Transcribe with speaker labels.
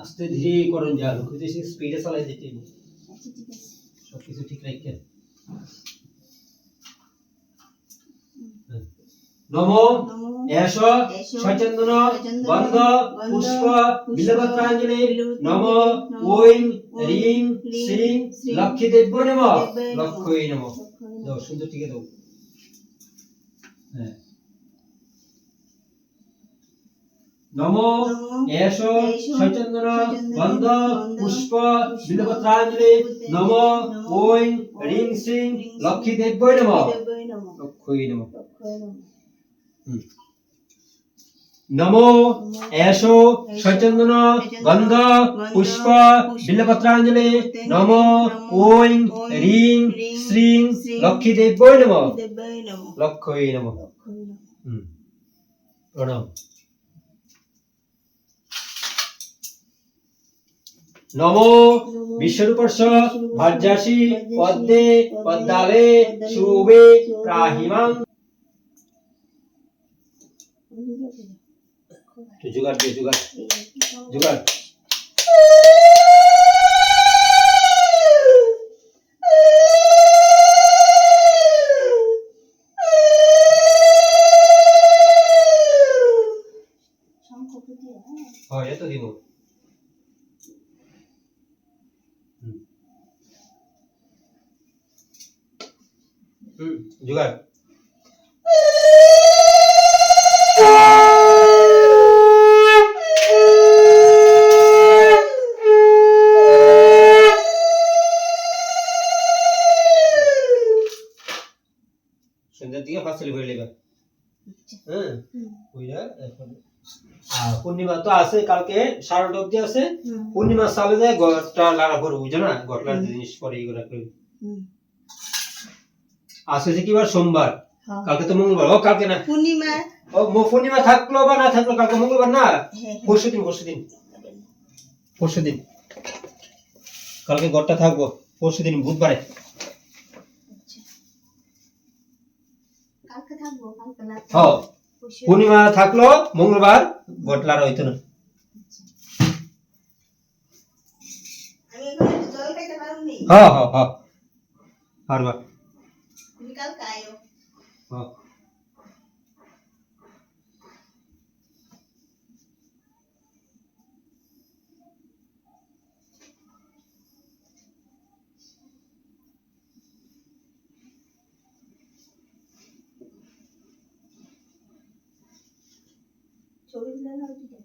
Speaker 1: আস্তে ধীরে করুন যা লোক বেশি স্পিডে চালাই দিতে
Speaker 2: ঠিক
Speaker 1: সব কিছু ঠিক রাখেন। নম
Speaker 2: নমো
Speaker 1: এষ সচন্দন গন্ধ পুষ্প বিল্লপত্রাঞ্জলি নম ঐং হ্রিং শ্রীং লক্ষ্মী দেব্য নম। লক্ষ্মী নম। সুন্দর টিকে দাও। হ্যাঁ। নম। এষ সচন্দন গন্ধ পুষ্প বিল্লপত্রাঞ্জলি নম। ঐং হ্রিং শ্রীং লক্ষ্মী দেব্যৈ নম। লক্ষ্মী নম।
Speaker 2: নমঃ।
Speaker 1: এষ সচন্দন গন্ধ পুষ্প বিল্লপত্রাঞ্জলি নম। ঐং হ্রিং শ্রীং লক্ষ্মী দেব্যৈ নম। লক্ষ্মী নম।
Speaker 2: লক্ষ্মী নমঃ।
Speaker 1: হুম। প্রণাম। নম বিশ্বরূপর্ষ ভাজ্যাসি পদ্মে পদ্মালে শুভে প্রাহিমাং তো জোগাড় দিয়ে জোগাড় জোগাড় হয়। এত দিব हम्म। जुगाड़। सुंदर दिया फास्ट लिवर लेगा। হ্যাঁ? বুঝলা? এখন আর পূর্ণিমা তো আছে কালকে সাড়ে অব্দি আছে। পূর্ণিমা সালে যায় বুঝো না? গড়লার
Speaker 2: হুম।
Speaker 1: জিনিস পরে এগুলা করে আছে যে কি বার সোমবার কালকে তো মঙ্গলবার। ও কালকে না।
Speaker 2: পূর্ণিমা।
Speaker 1: ও পূর্ণিমা থাকল বা না থাকল কালকে মঙ্গলবার না?
Speaker 2: হ্যাঁ
Speaker 1: পরশু দিন পরশু দিন। পরশু দিন। কালকে গড়টা থাকব পরশু দিন বুধবারে
Speaker 2: কালকে থাকব কালকে রাত
Speaker 1: হ্যাঁ পূর্ণিমা থাকল মঙ্গলবার গড়লার হইতো না। হ্যাঁ হ্যাঁ হ্যাঁ পারবা।
Speaker 2: 九零
Speaker 1: 年
Speaker 2: 代那个地点。